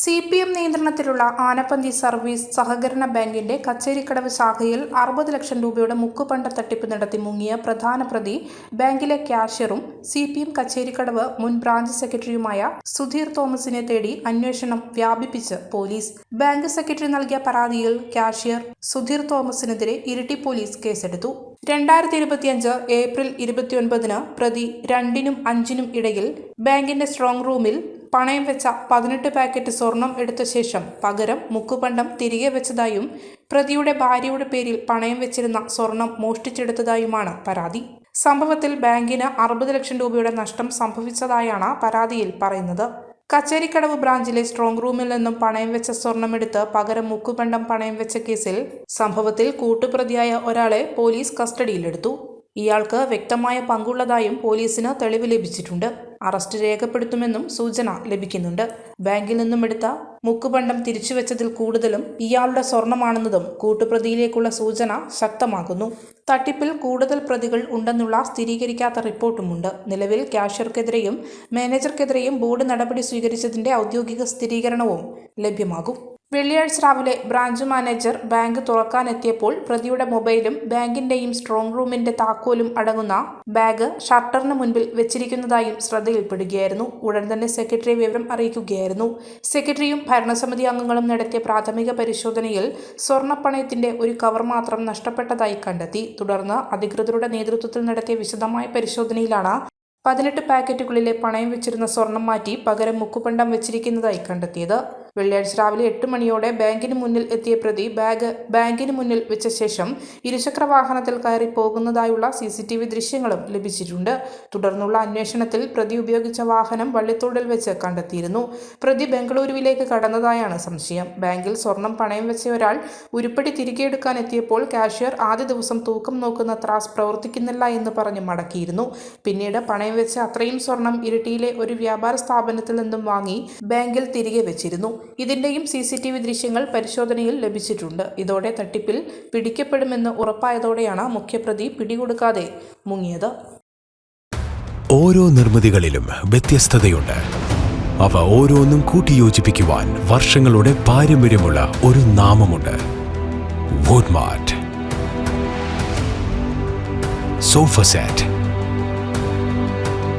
C P M നിയന്ത്രണത്തിലുള്ള Anappanthi service സഹകരണ ബാങ്കിന്റെ കച്ചേരിക്കടവ് ശാഖയിൽ അറുപത് ലക്ഷം രൂപയുടെ മുക്കുപണ്ട തട്ടിപ്പ് നടത്തി മുങ്ങിയ പ്രധാന പ്രതി ബാങ്കിലെ ക്യാഷ്യറും സി പി എം കച്ചേരിക്കടവ് മുൻ ബ്രാഞ്ച് സെക്രട്ടറിയുമായ സുധീർ തോമസിനെ തേടി അന്വേഷണം വ്യാപിപ്പിച്ച് പോലീസ്. ബാങ്ക് സെക്രട്ടറി നൽകിയ പരാതിയിൽ ക്യാഷ്യർ സുധീർ തോമസിനെതിരെ ഇരിട്ടി പോലീസ് കേസെടുത്തു. രണ്ടായിരത്തി ഇരുപത്തിയഞ്ച് ഏപ്രിൽ ഇരുപത്തിയൊൻപതിന് പ്രതി രണ്ടിനും അഞ്ചിനും ഇടയിൽ ബാങ്കിന്റെ സ്ട്രോങ് റൂമിൽ പണയം വെച്ച പതിനെട്ട് പാക്കറ്റ് സ്വർണം എടുത്ത ശേഷം പകരം മുക്കുപണ്ടം തിരികെ വെച്ചതായും പ്രതിയുടെ ഭാര്യയുടെ പേരിൽ പണയം വെച്ചിരുന്ന സ്വർണം മോഷ്ടിച്ചെടുത്തതായുമാണ് പരാതി. സംഭവത്തിൽ ബാങ്കിന് അറുപത് ലക്ഷം രൂപയുടെ നഷ്ടം സംഭവിച്ചതായാണ് പരാതിയിൽ പറയുന്നത്. കച്ചേരിക്കടവ് ബ്രാഞ്ചിലെ സ്ട്രോങ് റൂമിൽ നിന്നും പണയം വെച്ച സ്വർണമെടുത്ത് പകരം മുക്കുപണ്ടം പണയം വെച്ച കേസിൽ സംഭവത്തിൽ കൂട്ടുപ്രതിയായ ഒരാളെ പോലീസ് കസ്റ്റഡിയിലെടുത്തു. ഇയാൾക്ക് വ്യക്തമായ പങ്കുള്ളതായും പോലീസിന് തെളിവ് ലഭിച്ചിട്ടുണ്ട്. അറസ്റ്റ് രേഖപ്പെടുത്തുമെന്നും സൂചന ലഭിക്കുന്നുണ്ട്. ബാങ്കിൽ നിന്നും എടുത്ത മുക്കുപണ്ടം തിരിച്ചുവെച്ചതിൽ കൂടുതലും ഇയാളുടെ സ്വർണമാണെന്നതും കൂട്ടുപ്രതിയിലേക്കുള്ള സൂചന ശക്തമാകുന്നു തട്ടിപ്പിൽ കൂടുതൽ പ്രതികൾ ഉണ്ടെന്നുള്ള സ്ഥിരീകരിക്കാത്ത റിപ്പോർട്ടുമുണ്ട്. നിലവിൽ ക്യാഷ്യർക്കെതിരെയും മാനേജർക്കെതിരെയും ബോർഡ് നടപടി സ്വീകരിച്ചതിന്റെ ഔദ്യോഗിക സ്ഥിരീകരണവും ലഭ്യമാകും. വെള്ളിയാഴ്ച രാവിലെ ബ്രാഞ്ച് മാനേജർ ബാങ്ക് തുറക്കാനെത്തിയപ്പോൾ പ്രതിയുടെ മൊബൈലും ബാങ്കിന്റെയും സ്ട്രോങ് റൂമിന്റെ താക്കോലും അടങ്ങുന്ന ബാഗ് ഷട്ടറിന് മുൻപിൽ വെച്ചിരിക്കുന്നതായും ശ്രദ്ധയിൽപ്പെടുകയായിരുന്നു. ഉടൻ തന്നെ സെക്രട്ടറി വിവരം അറിയിക്കുകയായിരുന്നു. സെക്രട്ടറിയും ഭരണസമിതി അംഗങ്ങളും നടത്തിയ പ്രാഥമിക പരിശോധനയിൽ സ്വർണപ്പണയത്തിന്റെ ഒരു കവർ മാത്രം നഷ്ടപ്പെട്ടതായി കണ്ടെത്തി. തുടർന്ന് അധികൃതരുടെ നേതൃത്വത്തിൽ നടത്തിയ വിശദമായ പരിശോധനയിലാണ് പതിനെട്ട് പാക്കറ്റുകളിലെ പണയം വെച്ചിരുന്ന സ്വർണം മാറ്റി പകരം മുക്കുപണ്ടം വെച്ചിരിക്കുന്നതായി കണ്ടെത്തിയത്. വെള്ളിയാഴ്ച രാവിലെ എട്ട് മണിയോടെ ബാങ്കിന് മുന്നിൽ എത്തിയ പ്രതി ബാഗ് ബാങ്കിന് മുന്നിൽ വെച്ച ശേഷം ഇരുചക്ര വാഹനത്തിൽ കയറി പോകുന്നതായുള്ള സി സി ടി വി ദൃശ്യങ്ങളും ലഭിച്ചിട്ടുണ്ട്. തുടർന്നുള്ള അന്വേഷണത്തിൽ പ്രതി ഉപയോഗിച്ച വാഹനം വള്ളിത്തോടിൽ വെച്ച് കണ്ടെത്തിയിരുന്നു. പ്രതി ബംഗളൂരുവിലേക്ക് കടന്നതായാണ് സംശയം. ബാങ്കിൽ സ്വർണം പണയം വെച്ച ഒരാൾ ഉരുപ്പടി തിരികെ എടുക്കാൻ എത്തിയപ്പോൾ കാഷ്യർ ആദ്യ ദിവസം തൂക്കം നോക്കുന്ന ത്രാസ് പ്രവർത്തിക്കുന്നില്ല എന്ന് പറഞ്ഞ് മടക്കിയിരുന്നു. പിന്നീട് പണയം വെച്ച അത്രയും സ്വർണം ഇരിട്ടിയിലെ ഒരു വ്യാപാര സ്ഥാപനത്തിൽ നിന്നും വാങ്ങി ബാങ്കിൽ തിരികെ വെച്ചിരുന്നു. ഇതിന്റെയും സി സി ടി വി ദൃശ്യങ്ങൾ പരിശോധനയിൽ ലഭിച്ചിട്ടുണ്ട്. ഇതോടെ തട്ടിപ്പിൽ പിടിക്കപ്പെടുമെന്ന് ഉറപ്പായതോടെയാണ് മുഖ്യപ്രതി പിടികൊടുക്കാതെ മുങ്ങിയത്. ഓരോ നിർമ്മിതികളിലും വ്യത്യസ്തതയുണ്ട്. അവ ഓരോന്നും കൂട്ടിയോജിപ്പിക്കുവാൻ വർഷങ്ങളുടെ പാരമ്പര്യമുള്ള ഒരു നാമമുണ്ട്. Sofa set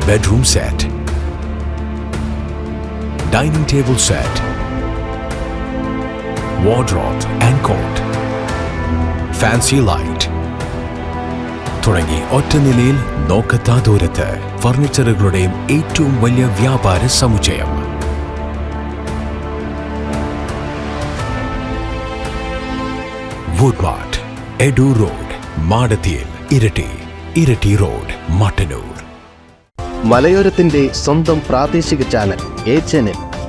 bedroom set dining table set wardrobe and cot fancy light തുടങ്ങി ഒറ്റ നിലയിൽ നോക്കത്താ ദൂരത്ത് ഫർണിച്ചറുകളുടെയും ഏറ്റവും വലിയ വ്യാപാര സമുച്ചയം. വുഡ്മാർട്ട് എഡു റോഡ് മാടത്തിയിൽ ഇരട്ടി ഇരട്ടി റോഡ് മട്ടന്നൂർ മലയോരത്തിന്റെ സ്വന്തം പ്രാദേശിക ചാനൽ എ ചാനൽ